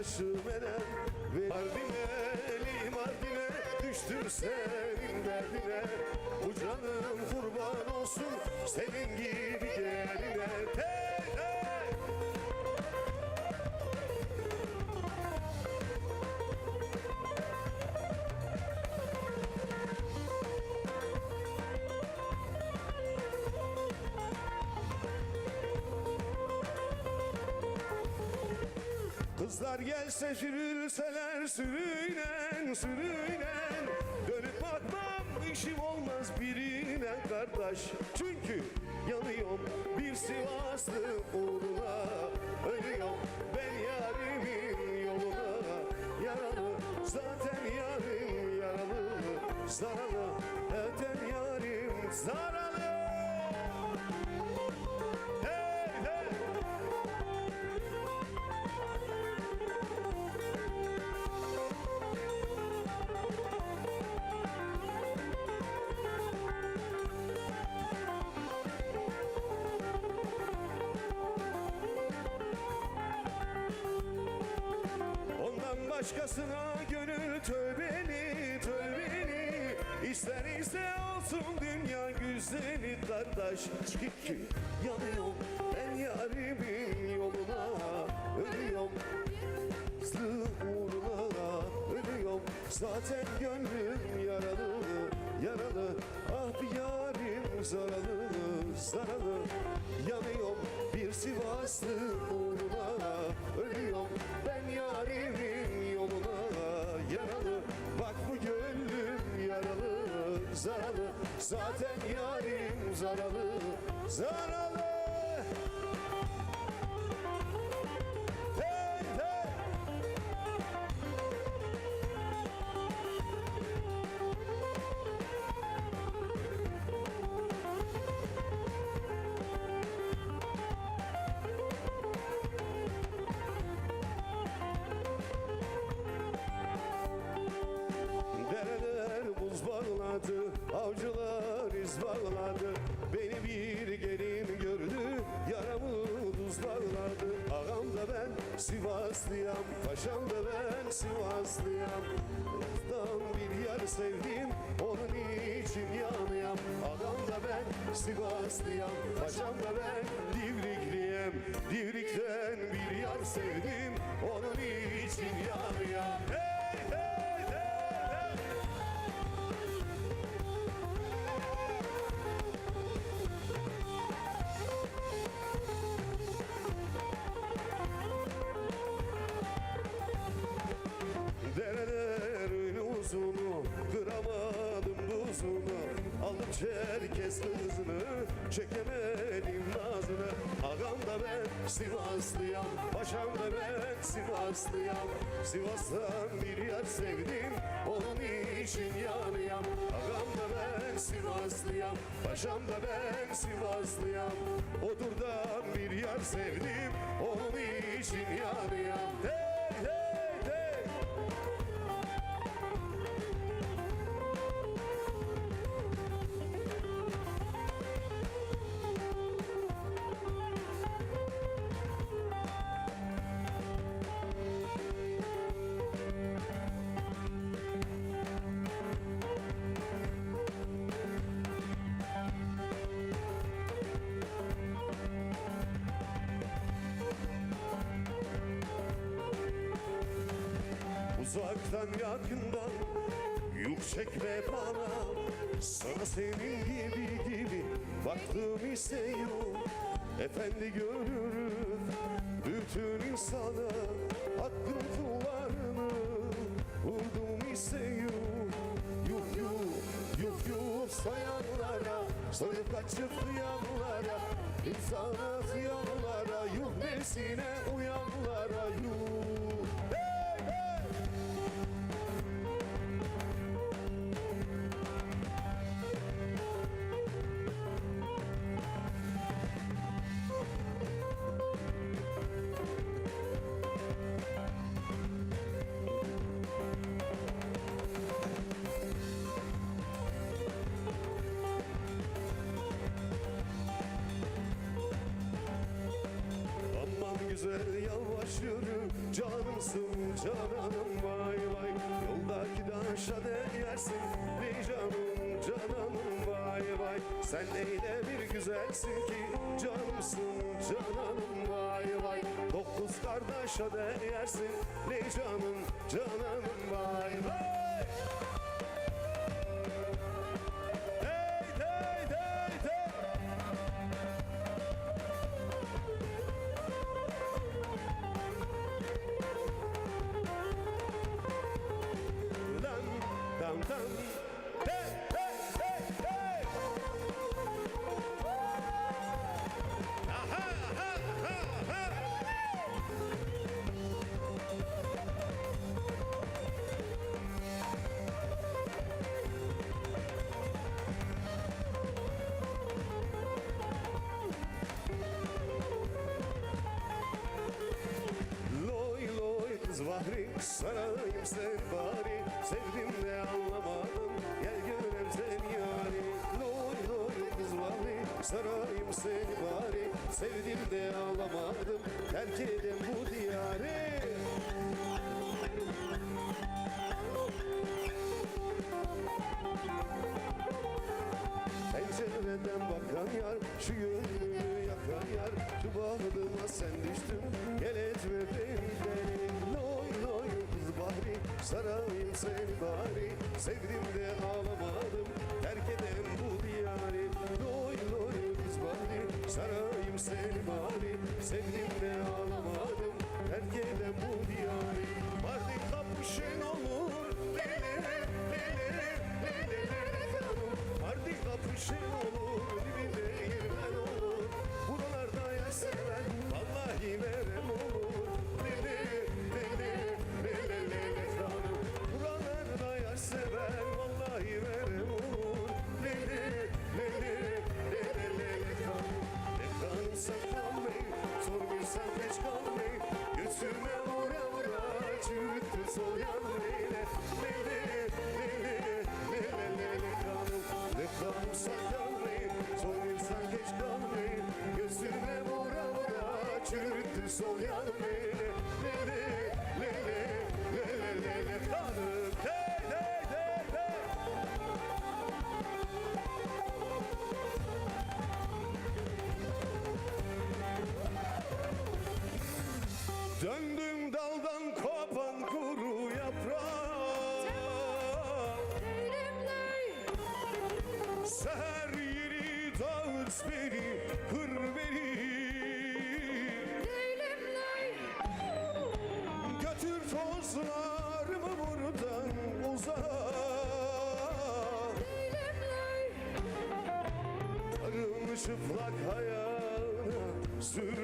başım eder ve Mardin'e, Mardin'e düştüm senin derdine. Bu canım kurban olsun senin gibi geline Kızlar gelse sürülseler sürünen sürünen. Dönüp bakmam işim olmaz birine kardeş. Çünkü yanıyorum bir Sivaslı uğruna. Ölüyorum ben yarimin yoluna. Yaralı zaten yarim yaralı. Zaralı zaten yarim zaralı başkasına gönül tövbeni tövbeni İster ise olsun dünya güzeli kardeş. Çünkü yanıyorum ben yarimin yoluna. Ölüyorum. Slı uğruna ölüyorum. Zaten gönlüm yaralı Yaralı. Ah bir yarim zaralı Zaralı. Yanıyorum bir Sivaslı uğruna. Ölüyorum Zaralı zaten yarim zaralı Zaralı iz bağladı Beni bir gelin gördü, yaramı tuz bağladı Ağam da ben Sivaslıyam, paşam da ben Sivaslıyam. Yazdan bir yar sevdim, onun için yanıyam. Ağam da ben Sivaslıyam, paşam da ben Divrikliyem. Divrikten bir yar sevdim, onun için yanıyam Çekemedim nazını. Ağam da ben Sivaslıyam Paşam da ben Sivaslıyam. Sivas'tan bir yer sevdim Onun için yanıyam. Ağam da ben Sivaslıyam Paşam da ben Sivaslıyam. Odur'dan bir yer sevdim Onun için yanıyam. Hey Uzaktan yakından Yük çekme bana Sana senin gibi gibi Baktım yok. Efendi görürüm Bütün insana Hakkın kullarını Vurdum ise yok. Yuh yuh yuh yuh sayanlara Soyup kaçıp duyanlara İnsana ziyanlara Yuh nesine uyanlara Yuh cananım vay vay. Yoldaki daşa değersin bir canım cananım vay vay. Sen öyle bir güzelsin ki canımsın cananım vay vay. Dokuz kardeşe değersin ne canım cananım vay vay sarayım sen bari Sevdim de anlamadım. Gel görem seni yari Loy loy kız sarayım seni bari Sevdim de ağlamadım terk edem bu diyarı Bari Sevdim de ağlamadım Terk edem bu diyarı Loy loy kız bahri Sarayım seni bari Sevdim de ağlamadım Terk edem bu diyarı Mardin kapışın olur Lele lele lele canım Mardin kapışın olur Dibinde girmen olur Buralarda yaş seven Vallahi verem sol yanmayla Lele lele lele lele hey Döndüm daldan kopan kuru yaprak Seher yeri dağıt beni Kır beni Götür tozlarımı buradan uzak? Arım çıplak ayağına sür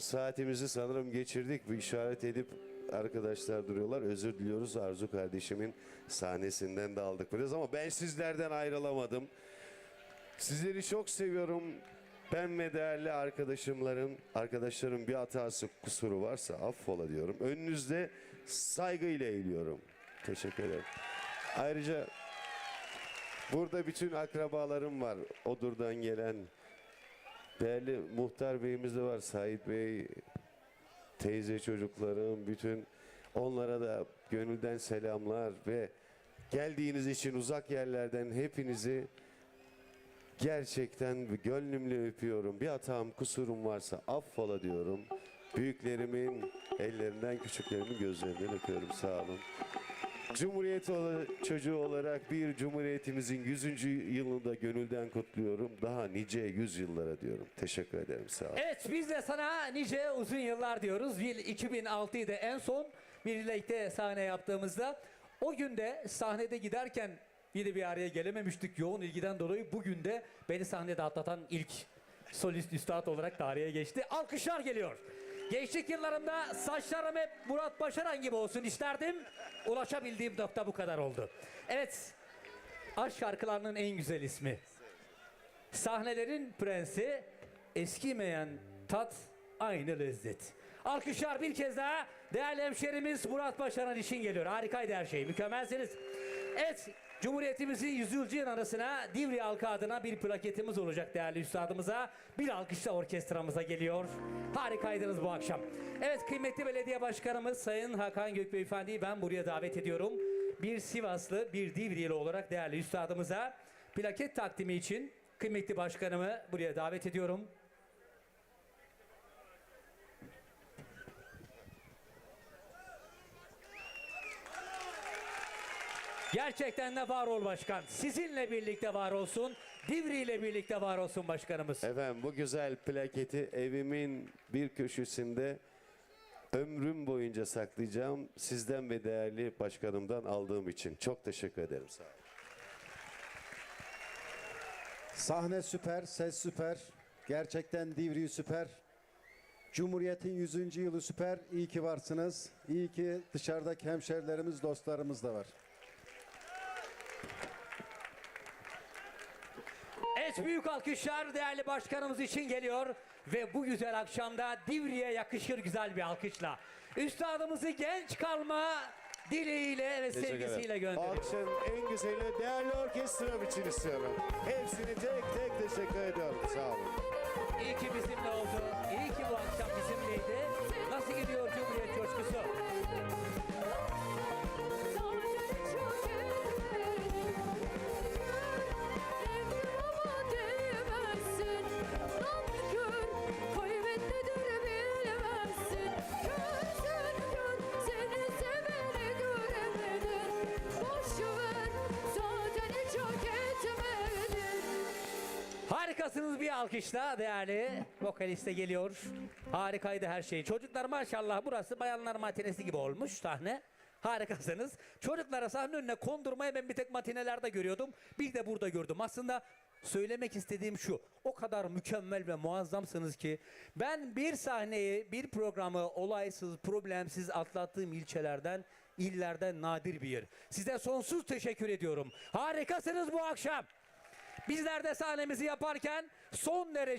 saatimizi sanırım geçirdik. Bir işaret edip arkadaşlar duruyorlar. Özür diliyoruz Arzu kardeşimin sahnesinden de aldık biraz ama ben sizlerden ayrılamadım. Sizleri çok seviyorum. Ben ve değerli arkadaşımların, arkadaşlarım bir hatası, kusuru varsa affola diyorum. Önünüzde saygıyla eğiliyorum. Teşekkür ederim. Ayrıca burada bütün akrabalarım var. Odur'dan gelen Değerli muhtar beyimiz de var. Sait Bey, teyze çocuklarım, bütün onlara da gönülden selamlar ve geldiğiniz için uzak yerlerden hepinizi gerçekten gönlümle öpüyorum. Bir hatam, kusurum varsa affola diyorum. Büyüklerimin ellerinden, küçüklerimin gözlerinden öpüyorum. Sağ olun. Cumhuriyet çocuğu olarak bir cumhuriyetimizin 100. yılını da gönülden kutluyorum. Daha nice yüzyıllara diyorum. Teşekkür ederim. Sağ olun. Evet biz de sana nice uzun yıllar diyoruz. Yıl 2006'ydı en son birlikte sahne yaptığımızda. O günde sahnede giderken de bir araya gelememiştik yoğun ilgiden dolayı. Bugün de beni sahnede atlatan ilk solist üstad olarak tarihe geçti. Alkışlar geliyor. Gençlik yıllarımda saçlarım hep Murat Başaran gibi olsun isterdim. Ulaşabildiğim nokta bu kadar oldu. Evet, aşk şarkılarının en güzel ismi. Sahnelerin prensi, eskimeyen tat, aynı lezzet. Alkışlar bir kez daha değerli hemşerimiz Murat Başaran için geliyor. Harikaydı her şey, mükemmelsiniz. Evet, Cumhuriyetimizin 100. yıl arasına Divri halkı adına bir plaketimiz olacak değerli üstadımıza. Bir alkışla orkestramıza geliyor. Harikaydınız bu akşam. Evet kıymetli belediye başkanımız Sayın Hakan Gökbey Efendi'yi ben buraya davet ediyorum. Bir Sivaslı, bir Divriyeli olarak değerli üstadımıza plaket takdimi için kıymetli başkanımı buraya davet ediyorum. Gerçekten de var ol başkan. Sizinle birlikte var olsun. Divri ile birlikte var olsun başkanımız. Efendim bu güzel plaketi evimin bir köşesinde ömrüm boyunca saklayacağım. Sizden ve değerli başkanımdan aldığım için çok teşekkür ederim. Sağ olun. Sahne süper, ses süper. Gerçekten Divri süper. Cumhuriyet'in 100. yılı süper. İyi ki varsınız. İyi ki dışarıdaki hemşerilerimiz, dostlarımız da var. Evet büyük alkışlar değerli başkanımız için geliyor. Ve bu güzel akşamda Divri'ye yakışır güzel bir alkışla. Üstadımızı genç kalma dileğiyle ve sevgisiyle gönderiyor. Alkışın en güzeli değerli orkestram için istiyorum. Hepsini tek tek teşekkür ediyorum. Sağ olun. İyi ki bizimle oldu. İyi ki bu Harikasınız bir alkışla değerli vokaliste geliyor. Harikaydı her şey. Çocuklar maşallah burası bayanlar matinesi gibi olmuş sahne. Harikasınız. Çocuklara sahne önüne kondurmayı ben bir tek matinelerde görüyordum. Bir de burada gördüm. Aslında söylemek istediğim şu. O kadar mükemmel ve muazzamsınız ki ben bir sahneyi, bir programı olaysız, problemsiz atlattığım ilçelerden, illerden nadir bir yer. Size sonsuz teşekkür ediyorum. Harikasınız bu akşam. Bizler de sahnemizi yaparken son derece